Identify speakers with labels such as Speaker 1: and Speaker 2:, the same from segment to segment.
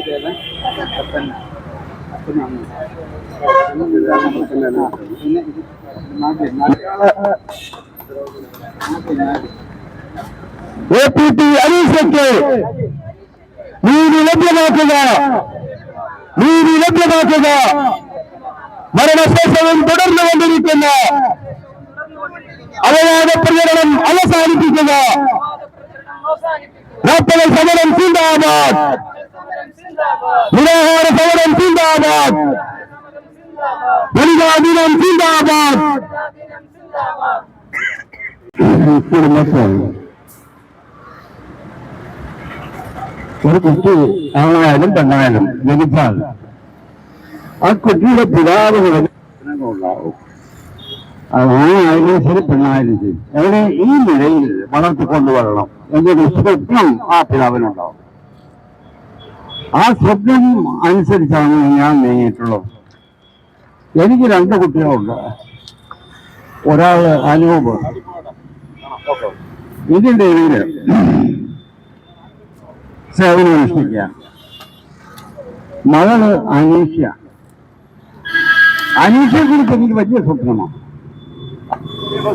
Speaker 1: സത്യദേവൻ അപ്പൻ അപ്പനാണ് പിന്നെ ഇത് നാട്ടിൽ നാട്ടിൽ നാട്ടിൽ
Speaker 2: എ പി ടി അനീഷയ്ക്ക് നീതി ലഭ്യമാക്കുക നീതി ലഭ്യമാക്കുക മരണശേഷവും തുടർന്നുകൊണ്ടിരിക്കുന്ന അവയാത നിരാഹാര സമരം സിന്ദാബാദ്. വനിതാ ദിനം സിന്ദാബാദ്. ഒരു കുട്ടി ആണായാലും പെണ്ണായാലും ജനിച്ചാൽ ആ കുട്ടിയുടെ പിതാവ് ഉണ്ടാവും ആണായാലും ശരി പെണ്ണായാലും ശരി. അവരെ ഈ നിലയിൽ വളർത്തിക്കൊണ്ടുവരണം. എന്നൊരു സ്വപ്നം ആ പിതാവിനുണ്ടാവും. ആ സ്വപ്നം അനുസരിച്ചാണ് ഞാൻ നീങ്ങിയിട്ടുള്ളത്. എനിക്ക് രണ്ട് കുട്ടികളുണ്ട്. ഒരാൾ അനൂപ്. ഇതിന്റെ ഇടയിൽ സേവനം അനുഷ്ഠിക്കുക. മകൾ അനീഷ അനീഷയെ കുറിച്ച് എനിക്ക് വലിയ സ്വപ്നമാണ്.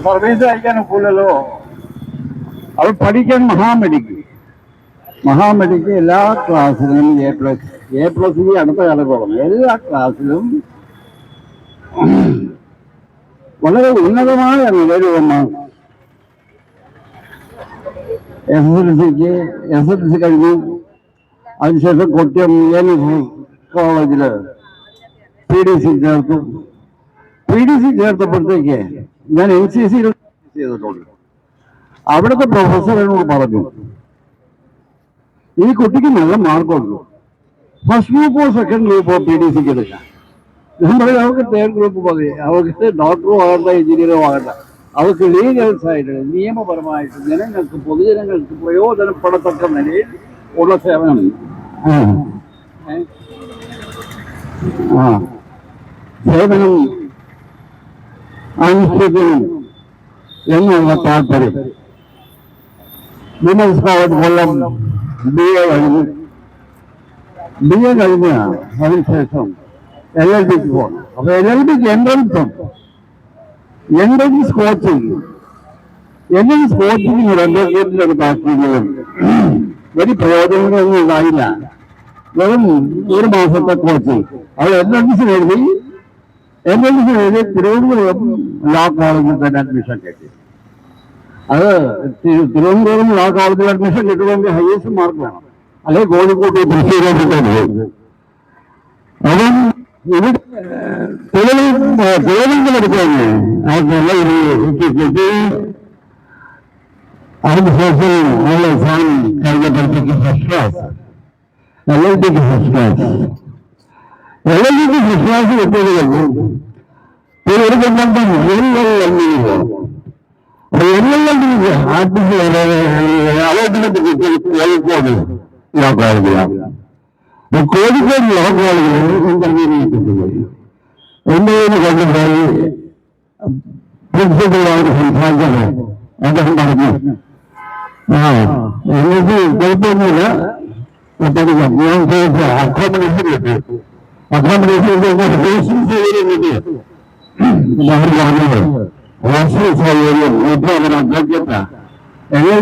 Speaker 2: സർവീസ് അയക്കാൻ ഒക്കില്ലല്ലോ. അവൾ പഠിക്കാൻ മഹാമെഡിക്ക് മഹാമെഡിക്ക് എല്ലാ ക്ലാസ്സിലും എ പ്ലസ് എ പ്ലസ് ഈ അടുത്ത കാലത്തോളം എല്ലാ ക്ലാസ്സിലും വളരെ ഉന്നതമായ നിലരൂപമാണ് എസ് എസ് എൽ സിക്ക് എസ് എൽ സി കഴിഞ്ഞു അതിനുശേഷം കൊട്ടിയം എൻ കോളേജിൽ പി ഡി സി ചേർത്തു. പി ഡി സി ചേർത്തപ്പോഴത്തേക്ക് ഞാൻ എൻ സി സിയിൽ ചെയ്തിട്ടുണ്ട്. അവിടുത്തെ പ്രൊഫസർ എന്നോട് പറഞ്ഞു ഈ കുട്ടിക്ക് നല്ല മാർക്കുള്ളൂ ഫസ്റ്റ് ഗ്രൂപ്പോ സെക്കൻഡ് ഗ്രൂപ്പോ പി ഡി സിക്ക് എടുക്കാം. ഞാൻ പറയും അവർക്ക് തേർഡ് ഗ്രൂപ്പ് മതി. അവർക്ക് ഡോക്ടറോ ആകട്ടെ എഞ്ചിനീയറോ ആകട്ടെ അവർക്ക് ലീഗൽസ് ആയിട്ട് നിയമപരമായിട്ട് ജനങ്ങൾക്ക് പൊതുജനങ്ങൾക്ക് പ്രയോജനപ്പെടത്തക്ക നിലയിൽ ഉള്ള സേവനം? സേവനം അനുഷ്ഠിക്കണം എന്നുള്ള താല്പര്യം. Women's college Kollam. B A കഴിഞ്ഞു ബി എ കഴിഞ്ഞാണ് അതിനുശേഷം എൽ എൽ ബിക്ക് പോകണം അപ്പൊ എൽ എൽ ബിക്ക് എൻട്രൻസ് ഉണ്ട് എൻട്രൻസ് കോച്ചിങ് എൻട്രൻസ് കോച്ചിങ് രണ്ടേക്കെടുത്താക്കിയെങ്കിലും വലിയ പ്രയോജനങ്ങളൊന്നും ഉണ്ടായില്ല. വെറും ഒരു മാസത്തെ കോച്ചിങ് അവൾ എൻട്രൻസ് എഴുതി എൻട്രൻസ് എഴുതി തിരുവനന്തപുരം ലോ കോളേജിൽ തന്നെ അഡ്മിഷൻ കിട്ടി. അത് തി- തിരുവനന്തപുരം ലോ കോളേജിൽ അഡ്മിഷൻ കിട്ടണമെങ്കിൽ ഹയസ്റ്റ് മാർക്ക് വേണം. അല്ലെങ്കിൽ കോഴിക്കോട്ട് തൃശ്ശൂരോട്ട് പോകും അവൻ ഇവിടെ തിരുവനന്തപുരത്തേക്ക് അയാൾക്കുള്ള ഒരു കിട്ടി അതിനുശേഷം നല്ല എക്സാം കഴിഞ്ഞപ്പോഴത്തേക്ക് ഫസ്റ്റ് ക്ലാസ് എൽ എൽ ടിക്ക് ഫസ്റ്റ് ക്ലാസ് എൽ എൽ ടിക്ക് ഫസ്റ്റ് ക്ലാസ് കിട്ടിയത് കഴിഞ്ഞു പിന്നെ ഒരു കൊണ്ടം എൽ എൽ എൽ എൽ వెళ్ళకూడదు లోకాలకు కోడికోడి లోకాలకు రెండు వేల ఒకటిసారి ప్రిన్సిపల్ వారి సంపాదన ఎంతమంది ఎందుకు కోల్పోయినా എനിക്ക് അധ്യക്ഷത്ത എങ്ങനെ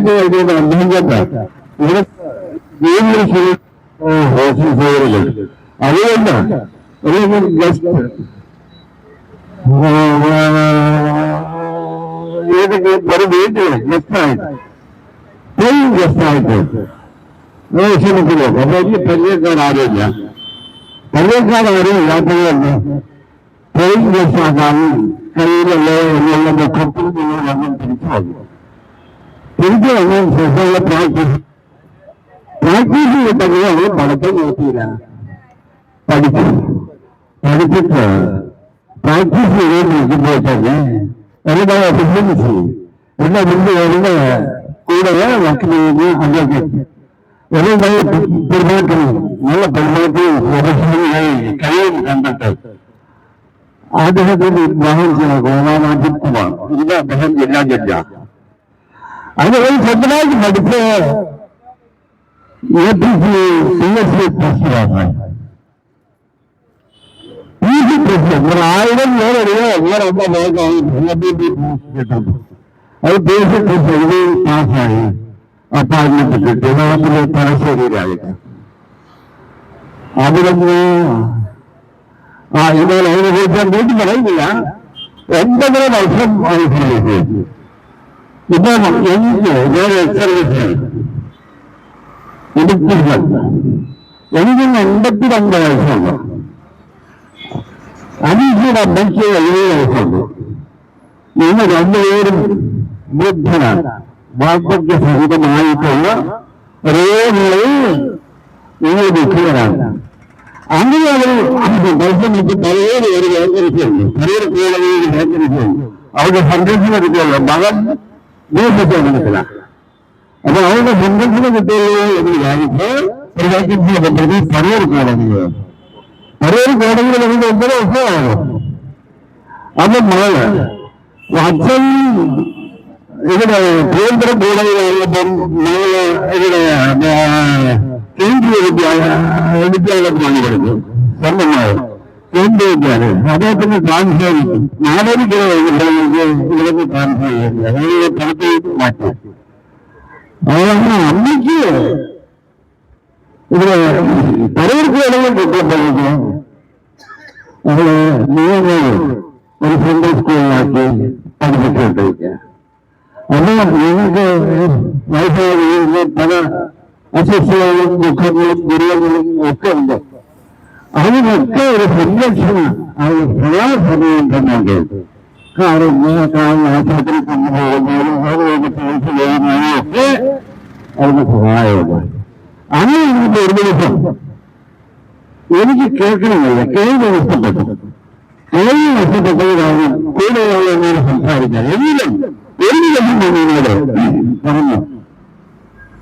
Speaker 2: ജീവിത ഹോസ്റ്റൽ സൗകര്യം കിട്ടി അതുകൊണ്ട് ഒരു ഗസ്റ്റ് ഒരു വീട്ടിൽ ഗസ്റ്റായിട്ട് ഗസ്റ്റായിട്ട് ക്ഷണിക്കുന്നു അപ്പൊ വലിയ പരിചയക്കാരാരുമില്ല പരിചയക്കാരും ഇല്ലാത്തതുകൊണ്ട് പെയിൻ ഗസ്റ്റാക്കാൻ കഴിയില്ലല്ലോ എന്നുള്ള ദുഃഖത്തിൽ നിങ്ങൾ വന്ന് തിരിച്ചു വന്നു തിരിച്ചു വന്നതിന് ശേഷമുള്ള പ്രാക്ടീസ് പ്രാക്ടീസ് കിട്ടുന്നത് അവർ പഠിത്തം നോക്കിയില്ല പഠിച്ചു പഠിച്ചിട്ട് പ്രാക്ടീസ് ചെയ്തുകൊണ്ടിരിക്കുമ്പോൾ തന്നെ എല്ലാ എഫിഷ്യൻസി എല്ലാ മുമ്പ് വരുന്ന കൂടെ വക്കീലിന് അതൊക്കെ എല്ലാ പെരുമാറ്റവും നല്ല പെരുമാറ്റവും പ്രൊഫഷണലായി കഴിയും കണ്ടിട്ട് അദ്ദേഹത്തിന്റെ വിവാഹം ചെയ്ത ഗോപാനാജിത് കുമാർ. ഇത് അദ്ദേഹം ജില്ലാ ജഡ്ജാണ് അത് ഒരു സ്വന്തമായിട്ട് പഠിച്ച് A P C P S C president P C president. ഒരു ആയിരം പേരറിയോ എങ്ങനെ എന്താ വേഗമായി കിട്ടുന്നു അത് പി എസ് സി പ്രസിഡന്റ് പാസ്സായി. അപ്പാർട്ട്മെന്റ് കിട്ടി നമ്മുടെ തലശ്ശേരിയിലായിട്ട്. അതിലൊന്ന് ആ ഇതുപോലെ അനുഭവിച്ചാൽ വീട്ടിൽ പറയുന്നില്ല. ഒൻപതര വർഷം അനുസരിച്ച് ഇപ്പൊ എനിക്ക് ഞാൻ സർവീസ് ഇടുക്കികൾ എനിക്ക് എൺപത്തി രണ്ട് വയസ്സുണ്ട് അനീഷിയുടെ അമ്മയ്ക്ക് എഴുപത് വയസ്സുണ്ട് നിങ്ങൾ രണ്ടുപേരും വൃദ്ധനാണ് വാർദ്ധക്യ സഹിതമായിട്ടുള്ള ഒരേ നിലയിൽ നിങ്ങൾ ദുഃഖിതരാണ്. അങ്ങനെ അവർ പരിശ്രമിച്ച് പലരും ഒരു വേദനിച്ചുണ്ട് പലരും കോളേജിൽ വേദനിച്ചുണ്ട് അവരുടെ സംരക്ഷണം കിട്ടിയല്ലോ മകൻ ദേശസേവനത്തിലാണ് അപ്പൊ അവരുടെ സംരക്ഷണം കിട്ടിയല്ലോ എന്ന് വിചാരിച്ച് ഒരു വേക്കൻസിയെ പറ്റി പരൂർ കോടതിയിൽ പരൂർ കോടതിയിൽ നമുക്ക് ഒന്നര വർഷമാണ് അപ്പൊ മകൾ അച്ഛൻ ഇവിടെ കേന്ദ്ര കോടതിയിലായപ്പം മകൾ ഇവിടെ ആ, കേന്ദ്രീയ വിദ്യാലയ വിദ്യാലയത്തിലാണ് പഠിച്ചത് സ്വന്തമായി കേന്ദ്രീയ വിദ്യാലയം അദ്ദേഹത്തിന് ട്രാൻസ്ഫർ നാടരിക്കുന്ന ഇവിടുന്ന് ട്രാൻസ്ഫർ ചെയ്യുന്നത് അതായത് പുറത്തേക്ക് മാറ്റി അതുകൊണ്ട് അമ്മയ്ക്ക് ഇവിടെ പലർക്കും ഇടങ്ങൾ കിട്ടുമ്പോഴേക്ക് അവള് നിയമങ്ങൾ ഒരു സെൻട്രൽ സ്കൂളിലാക്കി പഠിപ്പിച്ചുകൊണ്ടിരിക്കുക അപ്പൊ നിങ്ങൾക്ക് വയസ്സായ പല അസ്വസ്ഥതകളും ദുഃഖങ്ങളും ദുരിതങ്ങളും ഒക്കെ ഉണ്ട്. അതിനൊക്കെ ഒരു സംരക്ഷണ അത് സദാസമയം തന്നെ കാരണം കാരണം ആശുപത്രി കൊണ്ടുപോകുന്നതിനും അതുകൊണ്ട് ചികിത്സ ചെയ്യുന്നതിനും ഒക്കെ അതിന് സഹായമുണ്ട്. അങ്ങനെ എനിക്ക് ഒരു ദിവസം എനിക്ക് കേൾക്കണമില്ല കേൾവി നഷ്ടപ്പെട്ടു. കേൾവി നഷ്ടപ്പെട്ടത് കാരണം കൂടെയുള്ള എന്നോട് സംസാരിക്കാൻ. എങ്കിലും ഒരു ദിവസം എന്നോട് പറഞ്ഞു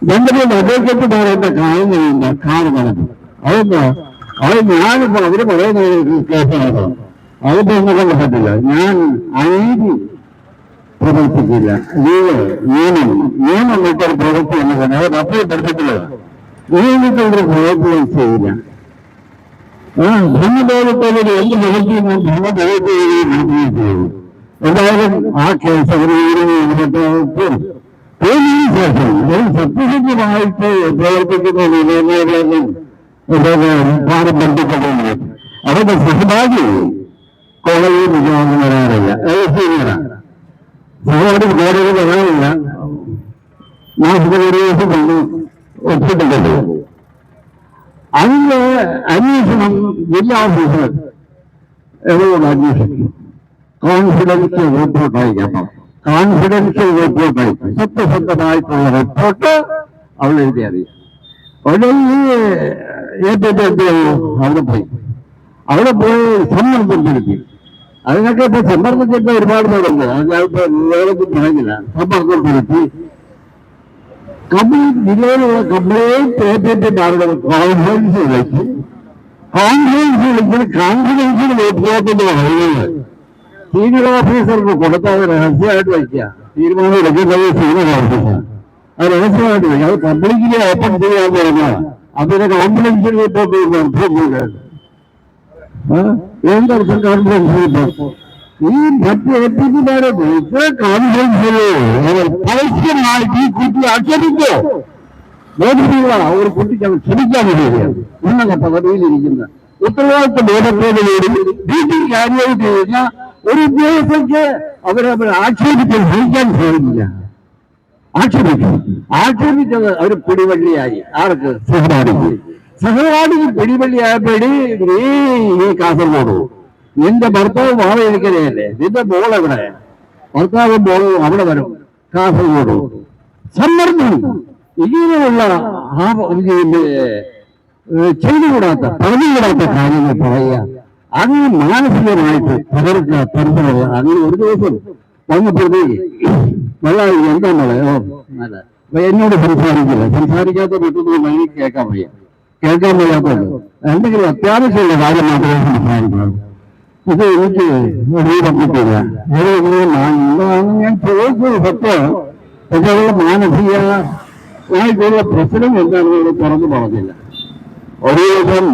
Speaker 2: ಜನರಲ್ಲಿ ಅಭ್ಯರ್ಥಿ ಬರುವಂತ ಕಾರಣಗಳಿಂದ ಕಾರಣಗಳನ್ನು ಅವ್ರದ್ದು ಅವ್ರ ಜ್ಞಾನ ಬಂದ್ರೆ ಬರೋ ಕೆಲಸಗಳು ಅವ್ರದ್ದು ಸಾಧ್ಯಲ್ಲ ಜ್ಞಾನ ಐದು ಪ್ರವರ್ತಿಸಿಲ್ಲ ನೀವು ಏನು ಏನು ಮಾಡ್ತಾರೆ ಪ್ರವೃತ್ತಿ ಅನ್ನೋದನ್ನ ಅವ್ರು ಅಪ್ಲೈ ಬರ್ತದಿಲ್ಲ ಏನಿಕ್ಕಂದ್ರೆ ಪ್ರವೃತ್ತಿ ಇಲ್ಲ ಧರ್ಮ ದೇವತೆಗಳು ಎಲ್ಲಿ ಭಗವತಿ ಧರ್ಮ ದೇವತೆಗಳಿಗೆ ಮಾತನಾಡ್ತೇವೆ ಎಲ್ಲರೂ ಆ ಕೆಲಸಗಳು ಇವರು കേസ് അവർ പോലീസ് ശേഷം ഒരു സത്യസത്യമായിട്ട് പ്രവർത്തിക്കുന്ന നിയമങ്ങളൊന്നും പാഠം ബന്ധപ്പെടുന്നത് അവരുടെ സഹഭാഗി കോടതിയിൽ വിജയം വരാറില്ല അത് ശരിയാണ് സഹോദരി കോടതി വരാറില്ല മാസത്തിൽ ഒരു ദിവസം കൊണ്ട് ഒപ്പിട്ടിട്ടുണ്ട് അതിന്റെ അന്വേഷണം ജില്ലാ ഓഫീസർ എന്നോട് അന്വേഷിക്കും കോൺഫിഡൻഷ്യൽ റിപ്പോർട്ട് അയക്കണം കോൺഫിഡൻഷ്യൽ റിപ്പോർട്ട് അയക്കും സത്യസന്ധമായിട്ടുള്ള റിപ്പോർട്ട് അവൾ എഴുതി അറിയാം ഉടനെ ഏറ്റവും അവിടെ പോയി അവിടെ പോയി സമ്മർദ്ദം ചെലുത്തി അതിനൊക്കെ ഇപ്പൊ സമ്മർദ്ദം ചെലുത്ത ഒരുപാട് പേരുണ്ട് അത് ഞാനിപ്പോ വേറൊന്നും പറയുന്നില്ല സമ്മർദ്ദം ചെലുത്തി കംപ്ലീറ്റ് ജില്ലയിലുള്ള കംപ്ലീറ്റ് ഏറ്റെടുത്തിട്ടാണ് കോൺഫറൻസ് വിളിച്ച് കോൺഫറൻസ് വിളിച്ച് കോൺഫിഡൻഷ്യൽ റിപ്പോർട്ടിന്റെ പറയുന്നത് സീനിയർ ഓഫീസർക്ക് കൊടുത്തത് രഹസ്യമായിട്ട് വയ്ക്കുക. തീരുമാനം എടുക്കുന്നത് സീനിയർ ഓഫീസർ. അത് രഹസ്യമായിട്ട് വയ്ക്കുക. അത് പബ്ലിക്കിനെ ഓപ്പൺ ചെയ്യാൻ പറഞ്ഞാൽ അതിന് കോൺഫിഡൻഷ്യൽ റിപ്പോർട്ട് നടത്തുന്നുണ്ട് ഏതർത്ഥം കോൺഫിഡൻഷ്യൽ റിപ്പോർട്ട് ഈ മറ്റ് എത്തിമാരെ വിളിച്ച് കോൺഫിഡൻഷ്യൽ പരസ്യമായിട്ട് ഈ കുട്ടി ആക്ഷേപിക്കോ ബോധിപ്പിക്കുക. ഒരു കുട്ടിക്ക് അത് ക്ഷമിക്കാൻ കഴിയുകയാണ് ഉന്നത പദവിയിലിരിക്കുന്ന ഉത്തരവാദിത്വ ബോധത്തോടുകൂടി ഡ്യൂട്ടി കാര്യമായിട്ട് കഴിഞ്ഞാൽ ഒരു ഉദ്യോഗസ്ഥയ്ക്ക് അവരവർ ആക്ഷേപിക്കാൻ സഹിക്കാൻ സാധിക്കില്ല ആക്ഷേപിക്കും ആക്ഷേപിച്ചത് അവർ പിടിവള്ളിയായി. ആർക്ക്? സഹപാഠിക്ക്. സഹപാഠിക്ക് പിടിവള്ളിയായപ്പോഴി നീ കാസർഗോഡ് നിന്റെ ഭർത്താവ് വാഴയിരിക്കലയല്ലേ നിന്റെ മോൾ എവിടെ? ഭർത്താവും മോളും അവിടെ വരും. കാസർഗോഡ്. സമ്മർദ്ദം. ഇങ്ങനെയുള്ള ആ ചെയ്തുകൂടാത്ത പറഞ്ഞുകൂടാത്ത കാര്യങ്ങൾ പറയുക. അങ്ങനെ മാനസികമായിട്ട് പകർച്ച തരത്തിലുള്ള അങ്ങനെ ഒരു ദിവസം വന്നപ്പോഴത്തേക്ക് വെള്ളം എന്താ മോളെ ഓ നല്ല അപ്പൊ എന്നോട് സംസാരിക്കില്ല സംസാരിക്കാത്ത വിട്ടൊന്നും എനിക്ക് കേൾക്കാൻ വയ്യ കേൾക്കാൻ വയ്യാത്തത് എന്തെങ്കിലും അത്യാവശ്യമുള്ള കാര്യം മാത്രമേ സംസാരിക്കുള്ളൂ ഇത് എനിക്ക് ഒരു പറ്റില്ല എന്താണെന്ന് ഞാൻ ചോദിച്ചത് സത്യം പക്ഷേ അവരുടെ മാനസിക വായിക്കുള്ള പ്രശ്നം എന്താണെന്ന് തുറന്നു പറഞ്ഞില്ല ഒരു ദിവസം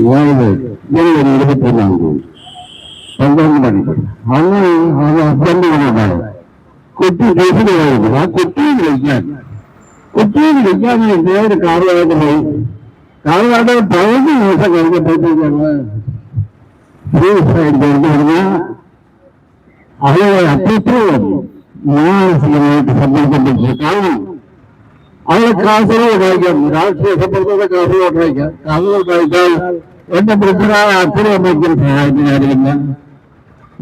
Speaker 2: ഞാനിത് ജനുവരി ഇരുപത്തൊന്നാം തീയതി പന്ത്രണ്ട് മണിക്ക് അന്ന് അത് ഹസ്ബൻഡ് കൊണ്ടുണ്ടായി കുട്ടി കേസിന് പോയിരുന്നു ആ കുട്ടിയെ വിളിക്കാൻ കുട്ടിയെ വിളിക്കാൻ വേണ്ടി ഒരു കാറുമായിട്ട് പോയി കാറുമായിട്ട് പതിനഞ്ച് ദിവസം കഴിഞ്ഞപ്പോഴത്തേക്ക് ഞങ്ങൾ ഫ്രീ സൈഡ് ചേർന്ന് പറഞ്ഞാൽ അത് അവളെ കാസർഗോഡ് അയക്കാം രാഷ്ട്രീയ സമ്മർദ്ദത്തെ കാസർഗോഡ് അയക്കാം കാസർഗോഡ് അയച്ചാൽ എന്റെ വൃദ്ധരായ അച്ഛനും അമ്മയ്ക്കും സഹായത്തിന് ആരുമില്ല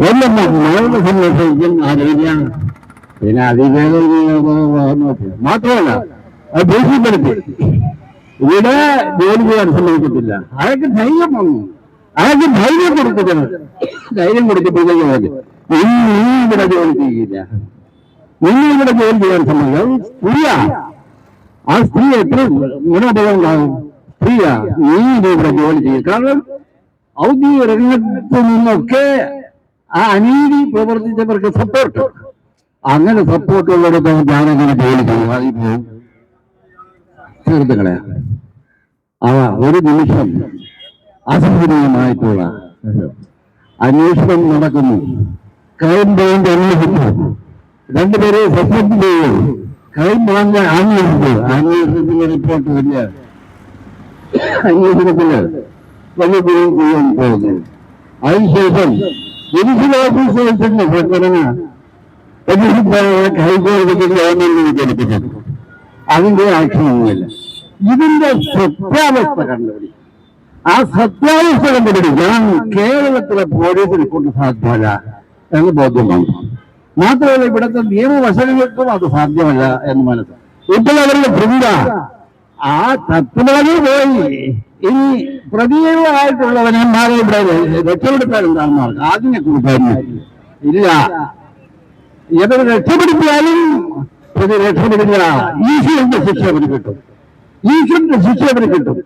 Speaker 2: എന്റെ മകളുടെ സംരക്ഷിക്കും ആരുമില്ല പിന്നെ അതിവേഗം മാത്രമല്ല അത് ഭീഷണിപ്പെടുത്തി. ഇവിടെ ജോലി ചെയ്യാൻ സമ്മതിക്കത്തില്ല. അയാൾക്ക് ധൈര്യം വന്നു. അയാൾക്ക് ധൈര്യം കൊടുക്കുന്നത് ധൈര്യം കൊടുക്കപ്പെടുകയും മതി നീ ഇവിടെ ജോലി ചെയ്യില്ല. നിങ്ങൾ ഇവിടെ ജോലി ചെയ്യാൻ സമ്മതിക്കും. സ്ത്രീയാ ആ സ്ത്രീ എത്ര ഗുണപദം ഉണ്ടാകും സ്ത്രീയാ നീ ഇവിടെ ജോലി ചെയ്യും. കാരണം ഔദ്യോഗിക രംഗത്ത് നിന്നൊക്കെ ആ അനീതി പ്രവർത്തിച്ചവർക്ക് സപ്പോർട്ട് അങ്ങനെ സപ്പോർട്ട് ഉള്ളിടത്ത് ഞാനങ്ങനെ ജോലി ചെയ്യും? അതിൽ പോകും സുഹൃത്തുക്കളെ ആ ഒരു നിമിഷം അസഹനീയമായിട്ടുള്ള അന്വേഷണം നടക്കുന്നു. ക്രൈം ബ്രാഞ്ച് അന്വേഷിച്ചു രണ്ടുപേരെ സസ്പെൻഡ് ചെയ്തു ബ്രാഞ്ച് അന്വേഷിച്ചു അന്വേഷണത്തിന്റെ റിപ്പോർട്ട് വലിയ അന്വേഷണത്തിൽ വലിയ ചെയ്യാൻ പോകുന്നു അതിനുശേഷം ജുഡീഷ്യൽ ഓഫീസേഴ്സിന്റെ സംഘടന ഹൈക്കോടതിക്ക് ഗവൺമെന്റിന് കേൾപ്പിച്ചു അതിന്റെ ആക്ഷനൊന്നുമില്ല ഇതിന്റെ സത്യാവസ്ഥ കണ്ടുപിടി. ആ സത്യാവസ്ഥ കണ്ടുപിടിക്കാൻ കേരളത്തിലെ പോലീസിനെ കൊണ്ട് സാധ്യമല്ല എന്ന് ബോധ്യമാണ് മാത്രമല്ല ഇവിടുത്തെ നിയമവശങ്ങൾക്കും അത് സാധ്യമല്ല എന്ന് മനസ്സിലായി. ഇപ്പോൾ അവരുടെ പ്രതിഭ ആ തത്വമായി പോയി. ഇനി പ്രതികളായിട്ടുള്ളവനെന്മാരെ ഇവിടെ രക്ഷപ്പെടുത്താൻ എന്താണെന്ന് പറഞ്ഞു അതിനെ കുറിച്ച് ഇല്ല. ഇവർ രക്ഷപ്പെടുത്തിയാലും പ്രതി രക്ഷപ്പെടില്ല ഈശ്വരന്റെ ശിക്ഷ അവന് കിട്ടും. ഈശ്വരന്റെ ശിക്ഷ അവന് കിട്ടും.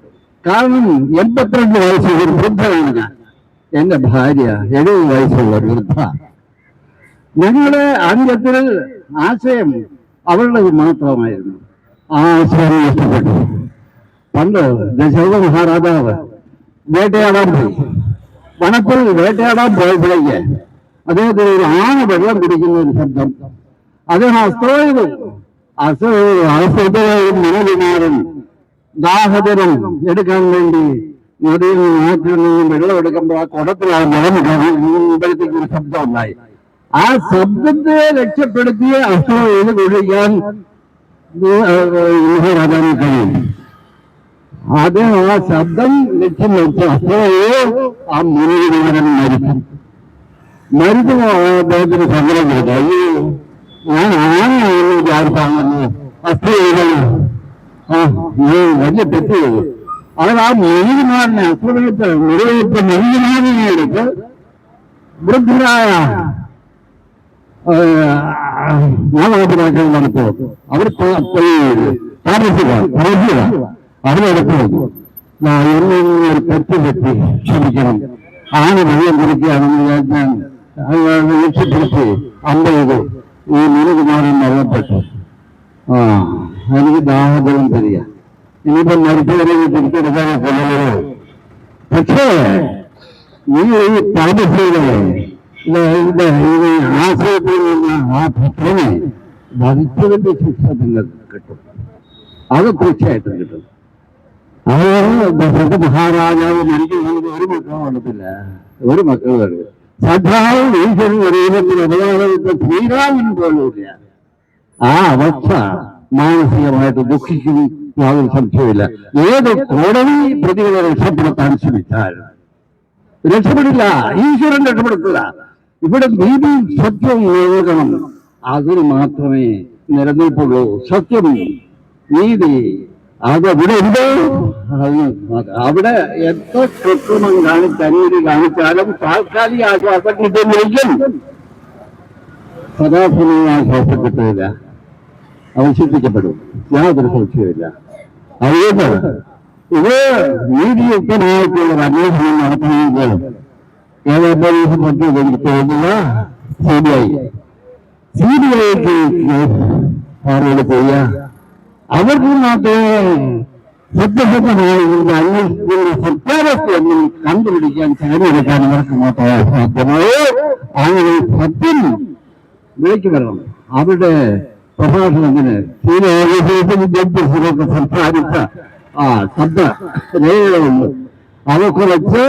Speaker 2: കാരണം എൺപത്തിരണ്ട് വയസ്സുള്ള ഒരു വൃദ്ധനാണ് ഞാൻ. എന്റെ ഭാര്യ എഴുപത് വയസ്സുള്ള വൃദ്ധ. ഞങ്ങളുടെ ആദ്യത്തിൽ ആശയം അവളുടെ മാത്രമായിരുന്നു. ആ ആശയം നഷ്ടപ്പെട്ടു. പണ്ട് ദശരഥ മഹാരാജാവ് വേട്ടയാടാൻ പോയി. വനത്തിൽ വേട്ടയാടാൻ പോയപ്പോഴേക്ക് അദ്ദേഹത്തിന് ഒരു ആന വെള്ളം പിടിക്കുന്ന ഒരു ശബ്ദം. അദ്ദേഹം അസ്ത്രമായത് അസ്ത്രവും മനവിമാരും ദാഹതരും എടുക്കാൻ വേണ്ടി നദിയിൽ നിന്ന് നാട്ടിൽ നിന്നും വെള്ളം എടുക്കുമ്പോൾ ആ കുടത്തിൽ ആ നിലം മുമ്പഴത്തേക്ക് ഒരു ശബ്ദം ഉണ്ടായി. ആ ശബ്ദത്തെ രക്ഷപ്പെടുത്തിയ അസ്ത്രയിൽ കുഴിക്കാൻ മഹാരാജാവിന് കഴിയും അദ്ദേഹം ആ ശബ്ദം ലക്ഷ്യം വെച്ച് അസ്ത്രയോ ആ മുനികുമാരൻ മരിച്ചു മരിക്കുമ്പോ അദ്ദേഹത്തിന് സങ്കടം കൊടുത്തു അയ്യോ ഞാൻ ആനയാണെന്ന് വിചാരിച്ചാണെന്ന് അസ്ത്രയോ ആ നീ വലിയ തെറ്റ് ചെയ്തു. അവർ ആ മുനികുമാരനെ അസ്ത്രമെടുത്ത് നിറവേറ്റ മുനികുമാരനെ എടുത്ത് വൃദ്ധരായ മാതാപിതാക്കൾ നടത്തുക അവർ താമസിക്കുക താമസിക്കുക അവരെടുത്ത് എന്നെ ഒരു തെറ്റ് പറ്റി ക്ഷമിക്കണം ആന വെള്ളം കുടിക്കുകയാണെന്ന് വിചാരിച്ചാൽ അയാളെ ലക്ഷ്യപ്പെടുത്തി അമ്പ ചെയ്തു ഈ മുനികുമാരൻ മരണപ്പെട്ടു ആ എനിക്ക് ദാഹജലം തരിക ഇനിയിപ്പോ മരിച്ചവരെ തിരിച്ചെടുക്കാനേ കൊല്ലലോ പക്ഷേ ഈ ഈ താമസികളെ മരിച്ചതിന്റെ ശിക്ഷ നിങ്ങൾക്ക് കിട്ടും അത് തീർച്ചയായിട്ടും കിട്ടും അത് മഹാരാജാവ് മരിക്കുന്നത് ഒരു മക്കളും വളർത്തില്ല ഒരു മക്കൾ വരും സദാവും ഈശ്വരൻ ഒരു ഉപകാരത്തെ ശ്രീരാമൻ പോലുമില്ല ആ അവസ്ഥ മാനസികമായിട്ട് ദുഃഖിക്കും യാതൊരു സംശയമില്ല ഏത് കോടതി പ്രതികളെ രക്ഷപ്പെടുത്താൻ ശ്രമിച്ചാൽ രക്ഷപ്പെടില്ല ഈശ്വരൻ രക്ഷപ്പെടുത്തുക ഇവിടെ നീതി സത്യം നിലനിൽക്കണം അതിന് മാത്രമേ നിലനിൽപ്പുള്ളൂ. സത്യം നീതി അത് അവിടെ ഉണ്ട്? അവിടെ എത്ര കൃത്രിമം കാണിച്ച് കാണിച്ചാലും താൽക്കാലിക ആശ്വാസം കിട്ടുന്നിരിക്കും സദാസമയം ആശ്വാസം കിട്ടില്ല അവശേഷിക്കപ്പെടും. യാതൊരു സംശയമില്ല അതുകൊണ്ട് ഇത് നീതിയുക്തമായിട്ടുള്ള അന്വേഷണം നടത്തണമെങ്കിൽ കേരള പോലീസ് പറ്റി എനിക്ക് തോന്നുക C B I C B ഐക്ക് ആരോട് ചെയ്യുക അവർക്ക് മാത്രമേ സത്യസത്യമായി ഇതിന്റെ അന്വേഷിക്കുന്ന സത്യാവസ്ഥയൊന്നും കണ്ടുപിടിക്കാൻ ചേർന്നെടുക്കാൻ അവർക്ക് മാത്രമേ സാധ്യമായൂ അങ്ങനെ സത്യം വിളിച്ചു വരണം അവരുടെ പ്രഭാഷണത്തിന് സീനിയർ ജഡ്ജസിലൊക്കെ സംസാരിച്ച ആ ശബ്ദ രേഖകളുണ്ട് അതൊക്കെ വെച്ച്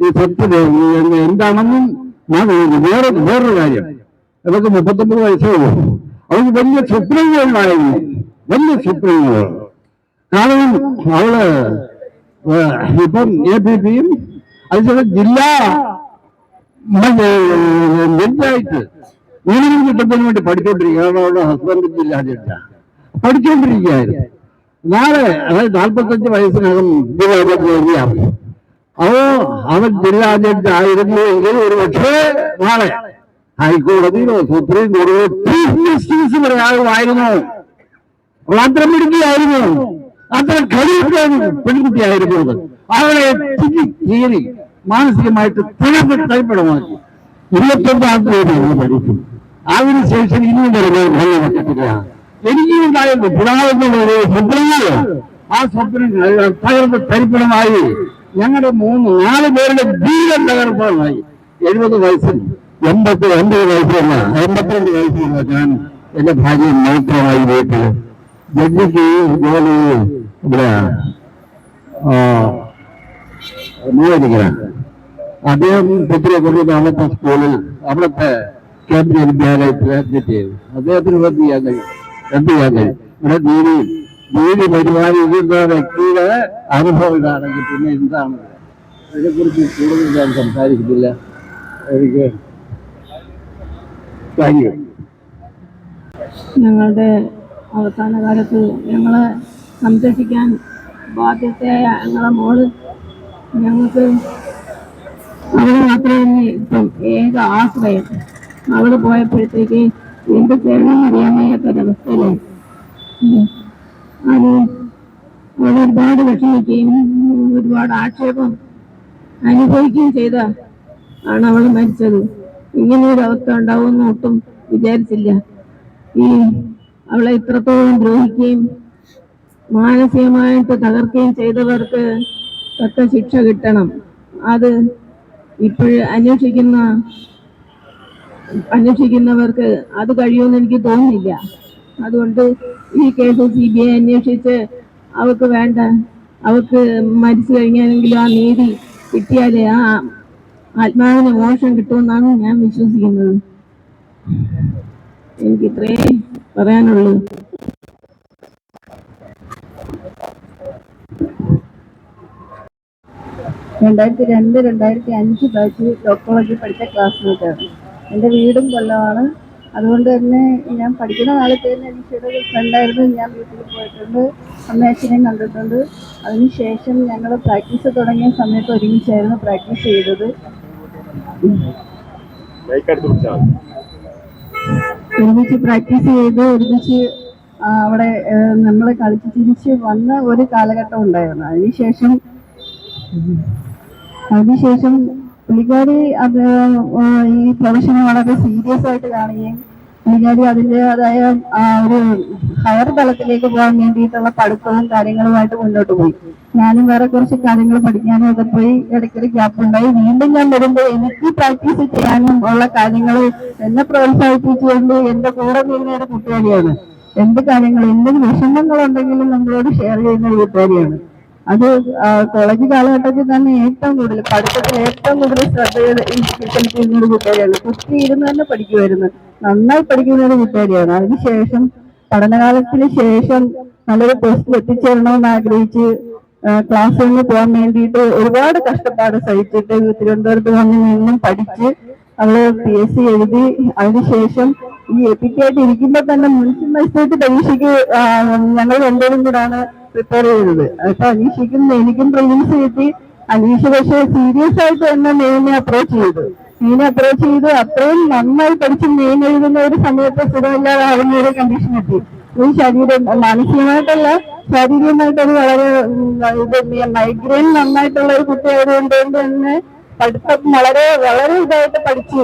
Speaker 2: ഈ സത്യം എന്താണെന്നും ഞാൻ പറയുന്നു. വേറെ വേറൊരു കാര്യം ഇതൊക്കെ മുപ്പത്തൊമ്പത് വയസ്സേ ഉള്ളൂ അവർക്ക് വലിയ സ്വപ്നങ്ങളുണ്ടായിരുന്നു വലിയ സ്വപ്നങ്ങൾ കാരണം അവൾ ഏഹ്, ഇപ്പം എ പി പിയും അതുപോലെ ജില്ലാ നെഞ്ചായിട്ട് യൂണിയൻ കിട്ടുന്നതിന് വേണ്ടി പഠിച്ചുകൊണ്ടിരിക്കുക കാരണം അവളുടെ ഹസ്ബൻഡ് ജില്ലാ ജഡ്ജാ പഠിച്ചുകൊണ്ടിരിക്കുകയായിരുന്നു നാളെ അതായത് നാൽപ്പത്തഞ്ച് വയസ്സിനകം ജില്ലാ ജഡ്ജ് എഴുതിയാം അപ്പോ അവൻ ജില്ലാ ജഡ്ജ് ആയിരുന്നു എങ്കിൽ ഒരു പക്ഷേ നാളെ ഹൈക്കോടതിയിലോ സുപ്രീം കോടതിയിലോ ചീഫ് ജസ്റ്റിസ് വരെ ആകുമായിരുന്നു അവൾ അത്ര മിടുക്കിയായിരുന്നു അത്ര കഴിവുള്ള പെൺകുട്ടിയായിരുന്നു അത്. അവളെ തിരി മാനസികമായിട്ട് തകർന്ന് തൈപ്പടമാക്കി ഇരുപത്തൊന്നാം തീയതി പഠിക്കും അതിനുശേഷം ഇനിയും വരുന്നത് ഭയപ്പെട്ടില്ല എനിക്കും ഉണ്ടായിരുന്നു. പുരാതന ഒരു സ്വപ്നങ്ങൾ ആ സ്വപ്നം തകർന്ന് തരിപ്പണമായി. ഞങ്ങളുടെ മൂന്ന് നാല് പേരുടെ ജീവൻ തകർപ്പായി എഴുപത് വയസ്സിൽ എൺപത്തി ഒൻപത് വയസ്സിലുള്ള എൺപത്തിരണ്ട് വയസ്സിലുള്ള ഞാൻ എന്റെ ഭാര്യ മാത്രമായി വീട്ടിൽ ജഡ്ജിക്ക് ജോലി ഇവിടെ മൂവായിരിക്കണം അദ്ദേഹം പുത്രിയെ കൊണ്ട് അവിടുത്തെ സ്കൂളിൽ അവിടുത്തെ കേന്ദ്രീയ വിദ്യാലയത്തിൽ അഡ്മിറ്റ് ചെയ്തു. അദ്ദേഹത്തിന് എന്ത് ചെയ്യാൻ കഴിയും? എന്ത് ചെയ്യാൻ കഴിയും? ഇവിടെ നീതി നീതി പരിപാലിക്കുന്ന വ്യക്തിയുടെ അനുഭവം ഇതാണെങ്കിൽ പിന്നെ എന്താണ്? അതിനെക്കുറിച്ച് കൂടുതൽ ഞാൻ സംസാരിക്കുന്നില്ല. എനിക്ക് താങ്ക് യു.
Speaker 3: ഞങ്ങളുടെ അവസാന കാലത്ത് ഞങ്ങളെ സംരക്ഷിക്കാൻ ബാധ്യതയായ ഞങ്ങളെ മോൾ ഞങ്ങൾക്ക് അവൾ മാത്രമേ ഇപ്പം ഏക ആശ്രയം. അവൾ പോയപ്പോഴത്തേക്ക് എന്ത് ചെയ്യണമെന്ന് അറിയാൻ വയ്യാത്തൊരവസ്ഥയിലായി അത് അവൾ ഒരുപാട് വിഷമിക്കുകയും ഒരുപാട് ആക്ഷേപം അനുഭവിക്കുകയും ചെയ്ത ആണ് അവൾ മരിച്ചത്. ഇങ്ങനെ ഒരു അവസ്ഥ ഉണ്ടാവുമെന്ന് ഒട്ടും വിചാരിച്ചില്ല. ഈ അവളെ ഇത്രത്തോളം ദ്രോഹിക്കുകയും മാനസികമായിട്ട് തകർക്കുകയും ചെയ്തവർക്ക് തക്ക ശിക്ഷ കിട്ടണം. അത് ഇപ്പോൾ അന്വേഷിക്കുന്ന അന്വേഷിക്കുന്നവർക്ക് അത് കഴിയുമെന്ന് എനിക്ക് തോന്നുന്നില്ല. അതുകൊണ്ട് ഈ കേസ് സി ബി ഐ അന്വേഷിച്ച് അവർക്ക് വേണ്ട അവർക്ക് മരിച്ചു കഴിഞ്ഞാലെങ്കിലും ആ നീതി കിട്ടിയാലേ ആ ആത്മാവിന് മോശം കിട്ടുമെന്നാണ് ഞാൻ വിശ്വസിക്കുന്നത്. എനിക്ക് ഇത്രയും പറയാനുള്ളൂ.
Speaker 4: രണ്ടായിരത്തി രണ്ട് രണ്ടായിരത്തി അഞ്ച് ബാച്ചിൽ ഡോക്ടറോളജി പഠിച്ച ക്ലാസ്മേറ്റാണ് എന്റെ വീടും കൊല്ലമാണ് അതുകൊണ്ട് തന്നെ ഞാൻ പഠിക്കുന്ന കാലത്ത് തന്നെ അനീഷയുടെ ഒരു ഫ്രണ്ടായിരുന്നു ഞാൻ വീട്ടിൽ പോയിട്ടുണ്ട്. അമ്മയച്ഛനെയും കണ്ടിട്ടുണ്ട്. അതിനുശേഷം ഞങ്ങൾ പ്രാക്ടീസ് തുടങ്ങിയ സമയത്ത് ഒരുമിച്ചായിരുന്നു പ്രാക്ടീസ് ചെയ്തത്. ഒരുമിച്ച് പ്രാക്ടീസ് ചെയ്ത് ഒരുമിച്ച് അവിടെ നമ്മൾ കളിച്ച് തിരിച്ച് വന്ന ഒരു കാലഘട്ടം ഉണ്ടായിരുന്നു. അതിനുശേഷം അതിനുശേഷം പുള്ളിക്കാരി അത് ഈ പ്രൊഫഷനെ വളരെ സീരിയസ് ആയിട്ട് കാണുകയും പുള്ളിക്കാരി അതിന്റെതായ ആ ഒരു ഹയർ തലത്തിലേക്ക് പോകാൻ വേണ്ടിയിട്ടുള്ള പഠിത്തവും കാര്യങ്ങളുമായിട്ട് മുന്നോട്ട് പോയി. ഞാനും വേറെ കുറച്ച് കാര്യങ്ങൾ പഠിക്കാനും ഒക്കെ പോയി ഇടയ്ക്കൊരു ഗ്യാപ്പ് ഉണ്ടായി. വീണ്ടും ഞാൻ വരുമ്പോൾ എനിക്ക് പ്രാക്ടീസ് ചെയ്യാനും ഉള്ള കാര്യങ്ങൾ എന്നെ പ്രോത്സാഹിപ്പിച്ചുകൊണ്ട് എന്റെ കൂടെ നിന്ന ഒരു കൂട്ടുകാരിയാണ്. എന്ത് കാര്യങ്ങൾ എന്തെങ്കിലും വിഷമങ്ങളുണ്ടെങ്കിലും നമ്മളോട് ഷെയർ ചെയ്യുന്ന ഒരു കൂട്ടുകാരിയാണ്. അത് കോളേജ് കാലഘട്ടത്തിൽ തന്നെ ഏറ്റവും കൂടുതൽ പഠിത്തത്തിൽ ഏറ്റവും കൂടുതൽ ശ്രദ്ധ ചെലുത്തിയിരുന്ന ഒരു കൂട്ടുകാരിയാണ്. കുത്തി ഇരുന്ന് തന്നെ പഠിക്കുമായിരുന്നു നന്നായി പഠിക്കുന്ന ഒരു കൂട്ടുകാരിയാണ്. അതിനുശേഷം പഠനകാലത്തിന് ശേഷം നല്ലൊരു പോസ്റ്റിൽ എത്തിച്ചേരണമെന്ന് ആഗ്രഹിച്ച് ക്ലാസ്സിൽ പോകാൻ വേണ്ടിയിട്ട് ഒരുപാട് കഷ്ടപ്പാട് സഹിച്ചിട്ട് തിരുവനന്തപുരത്ത് വന്ന് നിന്നും പഠിച്ച് അവൾ പി എസ് സി എഴുതി അതിനുശേഷം ഈ എപ്പിക്കായിട്ട് ഇരിക്കുമ്പോൾ തന്നെ മുനിസിപ്പൽ മജിസ്ട്രേറ്റ് പരീക്ഷയ്ക്ക് ഞങ്ങൾ രണ്ടുപേരും കൂടാണ് പ്രിപ്പയർ ചെയ്തത്. അപ്പൊ അനീഷയ്ക്കും എനിക്കും പ്രിലിംസ് കിട്ടി. അനീഷ പക്ഷെ സീരിയസ് ആയിട്ട് തന്നെ മെയിനെ അപ്രോച്ച് ചെയ്തു. മെയിനെ അപ്രോച്ച് ചെയ്ത്. അത്രയും നന്നായി പഠിച്ച് മെയിൻ എഴുതുന്ന ഒരു സമയത്ത് സുഖമില്ലാതാവുന്ന ഒരു കണ്ടീഷൻ എത്തി ഈ ശരീരം മാനസികമായിട്ടല്ല ശാരീരികമായിട്ട് അത് വളരെ ഇത് മൈഗ്രെയിൻ നന്നായിട്ടുള്ള ഒരു കുട്ടിയായതുകൊണ്ട് തന്നെ പഠിത്തം വളരെ വളരെ ഇതായിട്ട് പഠിച്ചു.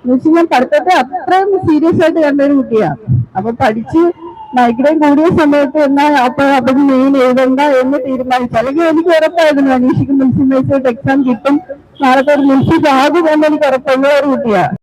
Speaker 4: എന്നുവെച്ചാൽ ഞാൻ പഠിത്തത്തെ അത്രയും സീരിയസ് ആയിട്ട് കണ്ട ഒരു കുട്ടിയാണ് അപ്പൊ പഠിച്ച് മൈഗ്രെയിൻ കൂടിയ സമയത്ത് എന്നാ അപ്പോൾ അപ്പം മെയിൻ എഴുതണ്ട എന്ന് തീരുമാനിച്ചു. അല്ലെങ്കിൽ എനിക്ക് ഉറപ്പായിരുന്നു അനീഷിക്ക് മുൻസിപ്പൽ എക്സാം കിട്ടും. നാളത്തെ ഒരു മുൻസിപ്പാകും എന്ന് എനിക്ക് ഉറപ്പുള്ള ഒരു കുട്ടിയാണ്